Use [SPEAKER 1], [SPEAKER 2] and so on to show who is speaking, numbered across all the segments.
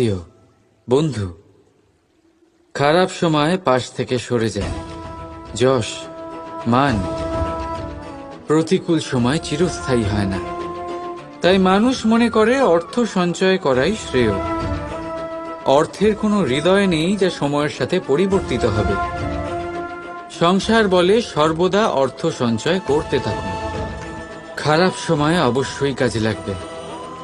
[SPEAKER 1] আত্মীয় বন্ধু, খারাপ সময় পাশ থেকে সরে যায়। যশ, মান, প্রতিকূল সময় চিরস্থায়ী হয় না। তাই মানুষ মনে করে অর্থ সঞ্চয় করাই শ্রেয়। অর্থের কোনো হৃদয় নেই যা সময়ের সাথে পরিবর্তিত হবে। সংসার বলে সর্বদা অর্থ সঞ্চয় করতে থাকুন। খারাপ সময় অবশ্যই কাজে লাগবে।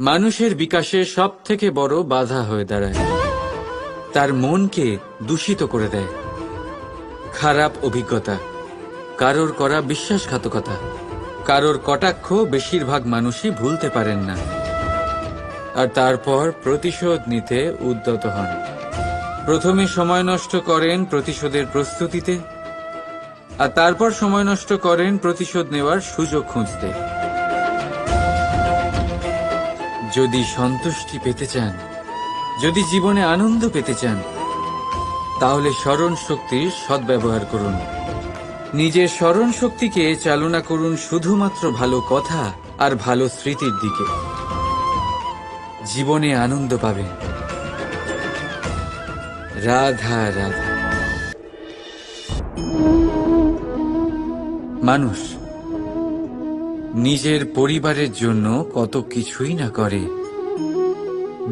[SPEAKER 1] মানুষের বিকাশে সব থেকে বড় বাধা হয়ে দাঁড়ায়। তার মনকে দূষিত করে দেয়। খারাপ অভিজ্ঞতা। কারোর করা বিশ্বাসঘাতকতা। কারোর কটাক্ষ বেশিরভাগ মানুষই ভুলতে পারেন না। আর তারপর প্রতিশোধ নিতে উদ্যত হন। প্রথমে সময় নষ্ট করেন প্রতিশোধের প্রস্তুতিতে, আর তারপর সময় নষ্ট করেন প্রতিশোধ নেওয়ার সুযোগ খুঁজতে। যদি সন্তুষ্টি পেতে চান, যদি জীবনে আনন্দ পেতে চান, তাহলে স্মরণ শক্তির সদ্ব্যবহার করুন। নিজের স্মরণ শক্তিকে চালনা করুন শুধুমাত্র ভালো কথা আর ভালো স্মৃতির দিকে। জীবনে আনন্দ পাবেন। রাধা রাধা। মানুষ নিজের পরিবারের জন্য কত কিছুই না করে।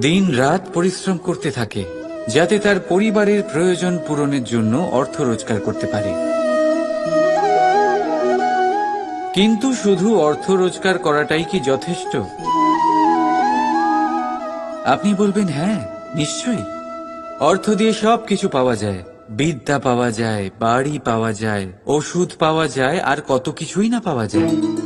[SPEAKER 1] দিন রাত পরিশ্রম করতে থাকে, যাতে তার পরিবারের প্রয়োজন পূরণের জন্য অর্থ রোজগার করতে পারে। কিন্তু শুধু অর্থ রোজগার করাটাই কি যথেষ্ট? আপনি বলবেন হ্যাঁ নিশ্চয়ই। অর্থ দিয়ে সব কিছু পাওয়া যায়। বিদ্যা পাওয়া যায়, বাড়ি পাওয়া যায়, ওষুধ পাওয়া যায়, আর কত কিছুই না পাওয়া যায়।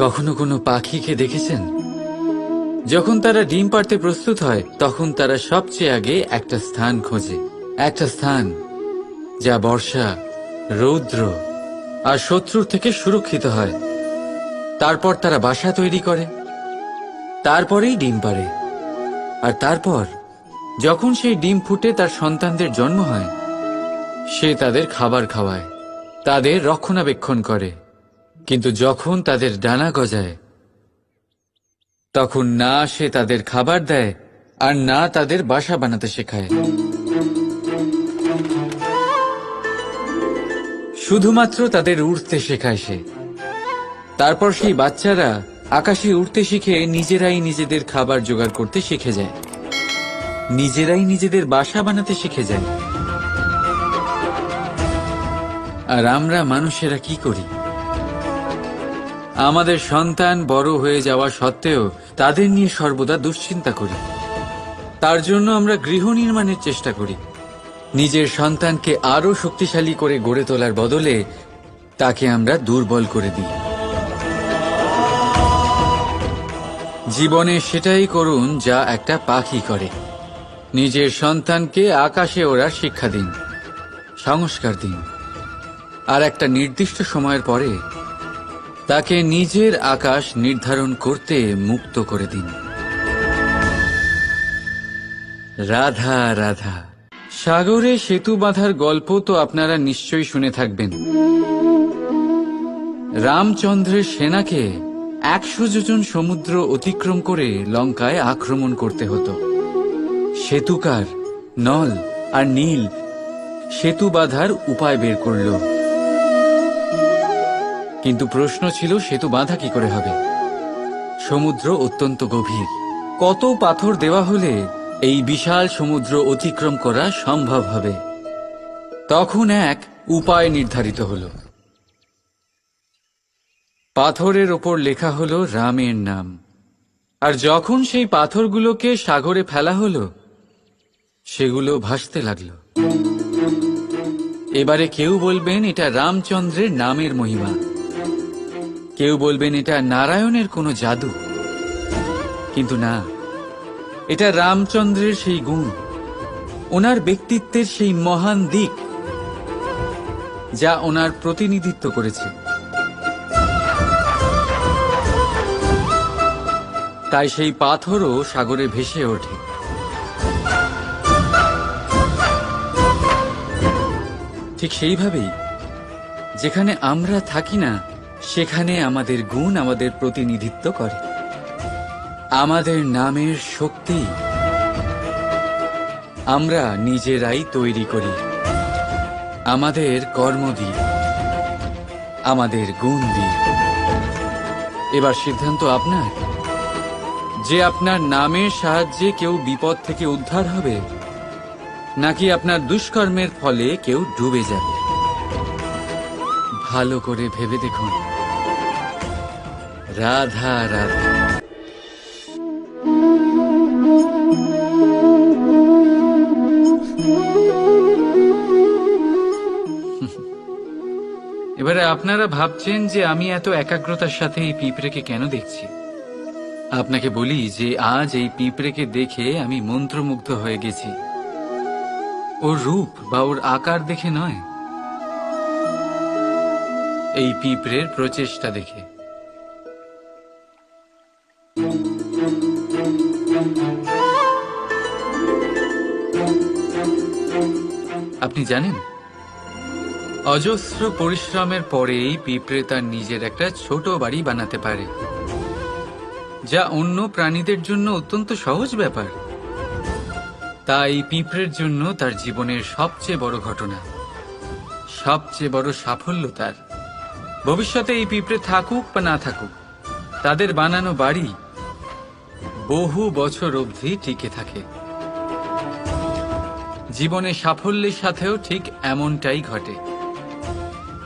[SPEAKER 1] কখনো কোনো পাখিকে দেখেছেন? যখন তারা ডিম পাড়তে প্রস্তুত হয়, তখন তারা সবচেয়ে আগে একটা স্থান খোঁজে। একটা স্থান যা বর্ষা, রৌদ্র আর শত্রুর থেকে সুরক্ষিত হয়। তারপর তারা বাসা তৈরি করে। তারপরেই ডিম পাড়ে। আর তারপর, যখন সেই ডিম ফুটে তার সন্তানদের জন্ম হয়, সে তাদের খাবার খাওয়ায়, তাদের রক্ষণাবেক্ষণ করে। কিন্তু যখন তাদের ডানা গজায়, তখন না সে তাদের খাবার দেয় আর না তাদের বাসা বানাতে শেখায়। শুধুমাত্র তাদের উড়তে শেখায় সে। তারপর সেই বাচ্চারা আকাশে উড়তে শিখে নিজেরাই নিজেদের খাবার জোগাড় করতে শিখে যায়। নিজেরাই নিজেদের বাসা বানাতে শিখে যায়। আর আমরা মানুষেরা কি করি? আমাদের সন্তান বড় হয়ে যাওয়া সত্ত্বেও তাদের নিয়ে সর্বদা দুশ্চিন্তা করি। তার জন্য আমরা গৃহ নির্মাণের চেষ্টা করি। নিজের সন্তানকে আরও শক্তিশালী করে গড়ে তোলার বদলে তাকে আমরা দুর্বল করে দিই। জীবনে সেটাই করুন যা একটা পাখি করে। নিজের সন্তানকে আকাশে ওড়ার শিক্ষা দিন, সংস্কার দিন। আর একটা নির্দিষ্ট সময়ের পরে তাকে নিজের আকাশ নির্ধারণ করতে মুক্ত করে দিন। রাধা রাধা। সাগরে সেতু বাঁধার গল্প তো আপনারা নিশ্চয়ই শুনে থাকবেন। রামচন্দ্রের সেনাকে একশো যোজন সমুদ্র অতিক্রম করে লঙ্কায় আক্রমণ করতে হতো। সেতুকার নল আর নীল সেতু বাঁধার উপায় বের করল। কিন্তু প্রশ্ন ছিল সেতু বাঁধা কি করে হবে? সমুদ্র অত্যন্ত গভীর। কত পাথর দেওয়া হলে এই বিশাল সমুদ্র অতিক্রম করা সম্ভব হবে? তখন এক উপায় নির্ধারিত হল। পাথরের ওপর লেখা হলো রামের নাম। আর যখন সেই পাথরগুলোকে সাগরে ফেলা হলো, সেগুলো ভাসতে লাগল। এবারে কেউ বলবেন, এটা রামচন্দ্রের নামের মহিমা। কেউ বলবেন এটা নারায়ণের কোনো জাদু। কিন্তু না, এটা রামচন্দ্রের সেই গুণ, ওনার ব্যক্তিত্বের সেই মহান দিক, যা ওনার প্রতিনিধিত্ব করেছে। তাই সেই পাথরও সাগরে ভেসে ওঠে। ঠিক সেইভাবেই, যেখানে আমরা থাকি না সেখানে আমাদের গুণ আমাদের প্রতিনিধিত্ব করে। আমাদের নামের শক্তি আমরা নিজেরাই তৈরি করি। আমাদের কর্ম দিয়ে, আমাদের গুণ দিয়ে। এবার সিদ্ধান্ত আপনার। যে আপনার নামের সাহায্যে কেউ বিপদ থেকে উদ্ধার হবে, নাকি আপনার দুষ্কর্মের ফলে কেউ ডুবে যাবে। ভালো করে ভেবে দেখুন। রাধা রাধা। এবারে আপনারা ভাবছেন যে আমি এত একাগ্রতার সাথে এই পিঁপড়েকে কেন দেখছি? আপনাকে বলি যে আজ এই পিঁপড়েকে দেখে আমি মন্ত্রমুগ্ধ হয়ে গেছি। ওর রূপ বা ওর আকার দেখে নয়। এই পিঁপড়ের প্রচেষ্টা দেখে। জানেন? অজস্র পরিশ্রমের পরেই পিঁপড়ে তার নিজের একটা ছোট বাড়ি বানাতে পারে, যা অন্য প্রাণীদের জন্য অত্যন্ত সহজ ব্যাপার। তাই পিঁপড়ের জন্য তার জীবনের সবচেয়ে বড় ঘটনা, সবচেয়ে বড় সাফল্য তার। ভবিষ্যতে এই পিঁপড়ে থাকুক বা না থাকুক, তাদের বানানো বাড়ি বহু বছর অবধি টিকে থাকে। জীবনে সাফল্যের সাথেও ঠিক এমনটাই ঘটে।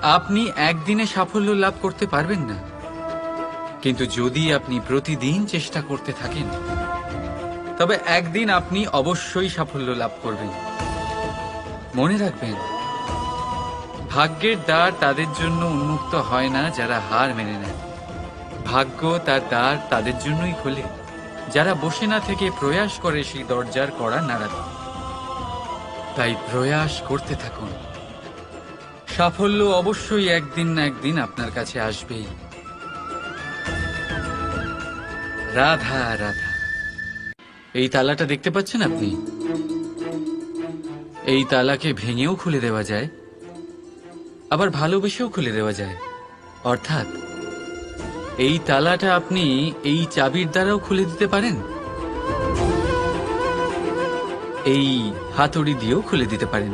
[SPEAKER 1] আপনি একদিনে সাফল্য লাভ করতে পারবেন না। কিন্তু যদি আপনি প্রতিদিন চেষ্টা করতে থাকেন, তবে একদিন আপনি অবশ্যই সাফল্য লাভ করবেন। মনে রাখবেন, ভাগ্যের দ্বার তাদের জন্য উন্মুক্ত হয় না যারা হার মেনে নেয়। ভাগ্য তার দ্বার তাদের জন্যই খোলে। যারা বসে না থেকে প্রয়াস করে সেই দরজার করা নাড়াতে তাই প্রয়াস করতে থাকুন। সাফল্য অবশ্যই একদিন না একদিন আপনার কাছে আসবেই। রাধা রাধা। এই তালাটা দেখতে পাচ্ছেন আপনি? এই তালাকে ভেঙেও খুলে দেওয়া যায়, আবার ভালোবেসেও খুলে দেওয়া যায়। অর্থাৎ, এই তালাটা আপনি এই চাবির দ্বারাও খুলে দিতে পারেন? এই হাতুড়ি দিয়েও খুলে দিতে পারেন।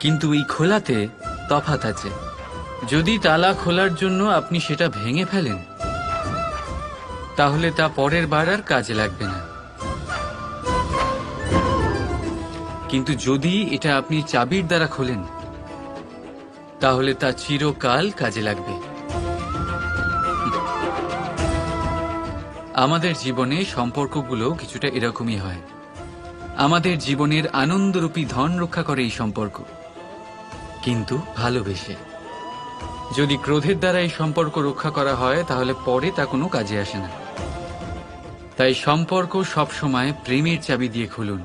[SPEAKER 1] কিন্তু এই খোলাতে তফাত আছে। যদি তালা খোলার জন্য আপনি সেটা ভেঙে ফেলেন, তাহলে তা পরের বার আর কাজে লাগবে না। কিন্তু যদি এটা আপনি চাবির দ্বারা খোলেন, তাহলে তা চিরকাল কাজে লাগবে। আমাদের জীবনে সম্পর্কগুলো কিছুটা এরকমই হয়। আমাদের জীবনের আনন্দরূপী ধন রক্ষা করে এই সম্পর্ক। কিন্তু ভালোবেসে। যদি ক্রোধের দ্বারা এই সম্পর্ক রক্ষা করা হয়, তাহলে পরে তা কোনো কাজে আসে না। তাই সম্পর্ক সবসময় প্রেমের চাবি দিয়ে খুলুন।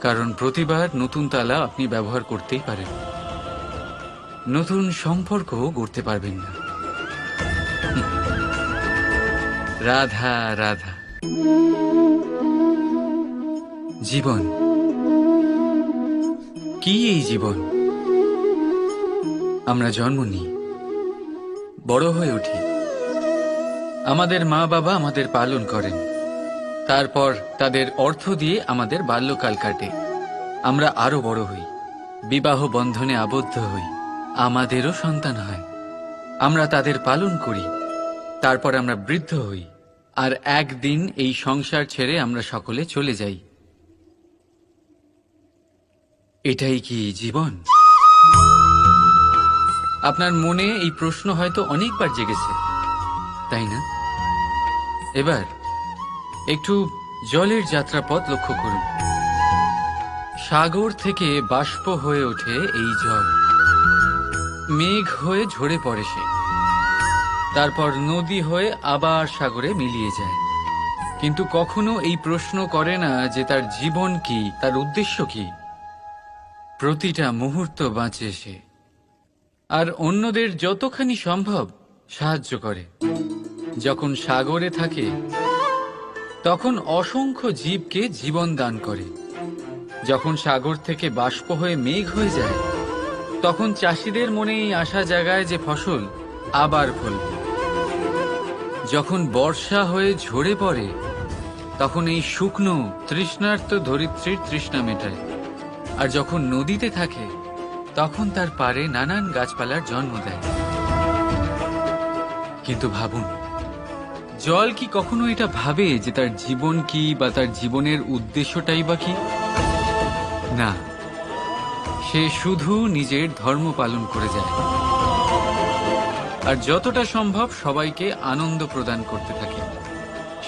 [SPEAKER 1] কারণ প্রতিবার নতুন তালা আপনি ব্যবহার করতেই পারেন। নতুন সম্পর্ক গড়তে পারবেন না। রাধা রাধা। জীবন। কি এই জীবন? আমরা জন্ম নিই, বড় হয়ে উঠি। আমাদের মা বাবা আমাদের পালন করেন। তারপর তাদের অর্থ দিয়ে আমাদের বাল্যকাল কাটে। আমরা আরও বড় হই, বিবাহ বন্ধনে আবদ্ধ হই, আমাদেরও সন্তান হয়। আমরা তাদের পালন করি, তারপর আমরা বৃদ্ধ হই, আর একদিন এই সংসার ছেড়ে আমরা সকলে চলে যাই। এটাই কি জীবন? আপনার মনে এই প্রশ্ন হয়তো অনেকবার জেগেছে, তাই না? এবার একটু জলের যাত্রাপথ লক্ষ্য করুন। সাগর থেকে বাষ্প হয়ে ওঠে এই জল। মেঘ হয়ে ঝরে পড়ে সে। তারপর নদী হয়ে আবার সাগরে মিলিয়ে যায়। কিন্তু কখনো এই প্রশ্ন করে না যে তার জীবন কি, তার উদ্দেশ্য কি? প্রতিটা মুহূর্ত বাঁচে সে। আর অন্যদের যতখানি সম্ভব সাহায্য করে। যখন সাগরে থাকে, তখন অসংখ্য জীবকে জীবন দান করে। যখন সাগর থেকে বাষ্প হয়ে মেঘ হয়ে যায়, তখন চাষিদের মনে এই আশা জাগায় যে ফসল আবার ফলবে। যখন বর্ষা হয়ে ঝরে পড়ে, তখন এই শুকনো তৃষ্ণার্ত ধরিত্রীর তৃষ্ণা মেটায়। আর যখন নদীতে থাকে, তখন তার পারে নানান গাছপালার জন্ম দেয়। কিন্তু ভাবুন, জল কি কখনো এটা ভাবে যে তার জীবন কি বা তার জীবনের উদ্দেশ্যটাই বা কি? না, সে শুধু নিজের ধর্ম পালন করে যায়। আর যতটা সম্ভব সবাইকে আনন্দ প্রদান করতে থাকে।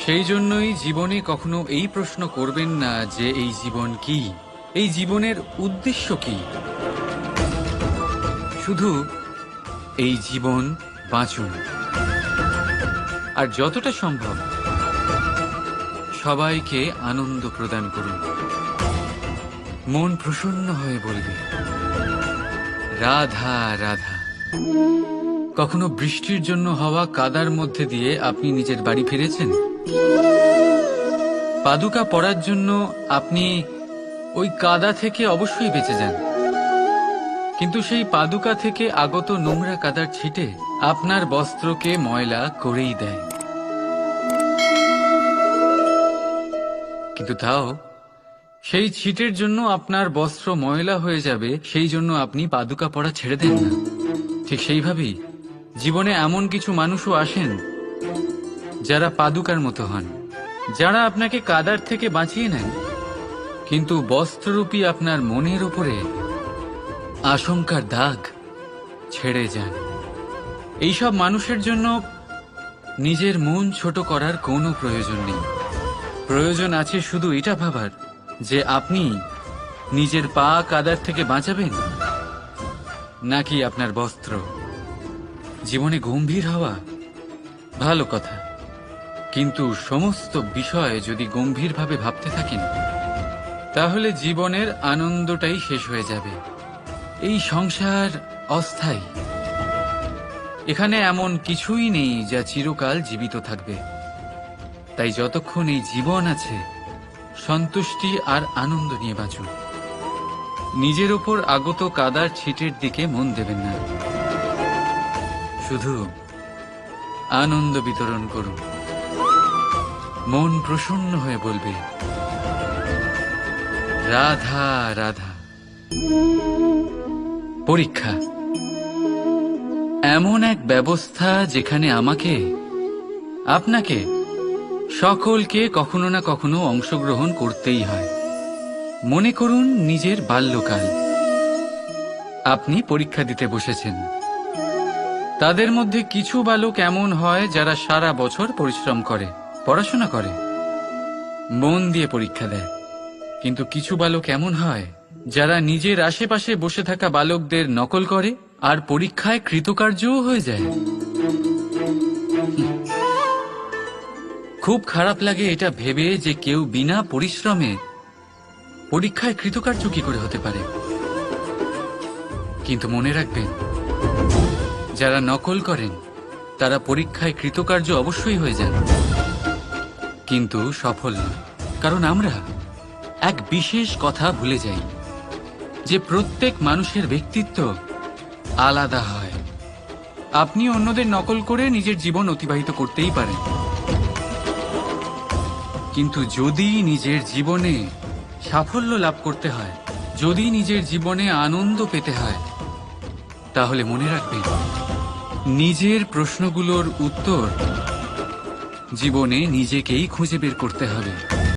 [SPEAKER 1] সেই জন্যই জীবনে কখনো এই প্রশ্ন করবেন না যে এই জীবন কি? এই জীবনের উদ্দেশ্য কি? শুধু এই জীবন বাঁচুন। আর যতটা সম্ভব সবাইকে আনন্দ প্রদান করুন। মন প্রসন্ন হয়ে বলবে, রাধা রাধা। কখনো বৃষ্টির জন্য হওয়া কাদার মধ্যে দিয়ে আপনি নিজের বাড়ি ফিরেছেন? পাদুকা পড়ার জন্য আপনি ওই কাদা থেকে অবশ্যই বেঁচে যান। কিন্তু সেই পাদুকা থেকে আগত নোংরা কাদার ছিটে আপনার বস্ত্রকে ময়লা করেই দেয়। কিন্তু তাও, সেই ছিটের জন্য আপনার বস্ত্র ময়লা হয়ে যাবে, সেই জন্য আপনি পাদুকা পড়া ছেড়ে দেন না। ঠিক সেইভাবেই জীবনে এমন কিছু মানুষও আসেন যারা পাদুকার মতো হন, যারা আপনাকে কাদার থেকে বাঁচিয়ে নেন। কিন্তু বস্ত্ররূপী আপনার মনের উপরে আশঙ্কার দাগ ছেড়ে যান। এইসব মানুষের জন্য নিজের মন ছোট করার কোনো প্রয়োজন নেই। প্রয়োজন আছে শুধু এটা ভাবার যে আপনি নিজের পা কাদার থেকে বাঁচাবেন নাকি আপনার বস্ত্র। জীবনে গম্ভীর হওয়া ভালো কথা। কিন্তু সমস্ত বিষয় যদি গম্ভীরভাবে ভাবতে থাকেন তাহলে জীবনের আনন্দটাই শেষ হয়ে যাবে। এই সংসার অস্থায়ী। এখানে এমন কিছুই নেই যা চিরকাল জীবিত থাকবে। তাই যতক্ষণ এই জীবন আছে, সন্তুষ্টি আর আনন্দ নিয়ে বাঁচুন। নিজের ওপর আগত কাদার ছিটের দিকে মন দেবেন না। শুধু আনন্দ বিতরণ করুন। মন প্রসন্ন হয়ে বলবে রাধা রাধা। পরীক্ষা। এমন এক ব্যবস্থা যেখানে আমাকে, আপনাকে, সকলকে কখনো না কখনো অংশগ্রহণ করতেই হয়। মনে করুন নিজের বাল্যকাল। আপনি পরীক্ষা দিতে বসেছেন। তাদের মধ্যে কিছু বালক এমন হয় যারা সারা বছর পরিশ্রম করে, পড়াশোনা করে, মন দিয়ে পরীক্ষা দেয়। কিন্তু কিছু বালক এমন হয়, যারা নিজের আশেপাশে বসে থাকা বালকদের নকল করে আর পরীক্ষায় কৃতকার্যও হয়ে যায়। খুব খারাপ লাগে এটা ভেবে যে কেউ বিনা পরিশ্রমে পরীক্ষায় কৃতকার্য কি করে হতে পারে। কিন্তু মনে রাখবেন, যারা নকল করেন, তারা পরীক্ষায় কৃতকার্য অবশ্যই হয়ে যান। কিন্তু সফল কারণ আমরা এক বিশেষ কথা ভুলে যাই, যে প্রত্যেক মানুষের ব্যক্তিত্ব আলাদা হয়। আপনি অন্যদের নকল করে নিজের জীবন অতিবাহিত করতেই পারেন। কিন্তু যদি নিজের জীবনে সাফল্য লাভ করতে হয়, যদি নিজের জীবনে আনন্দ পেতে হয়, তাহলে মনে রাখবেন, নিজের প্রশ্নগুলোর উত্তর জীবনে নিজেকেই খুঁজে বের করতে হবে।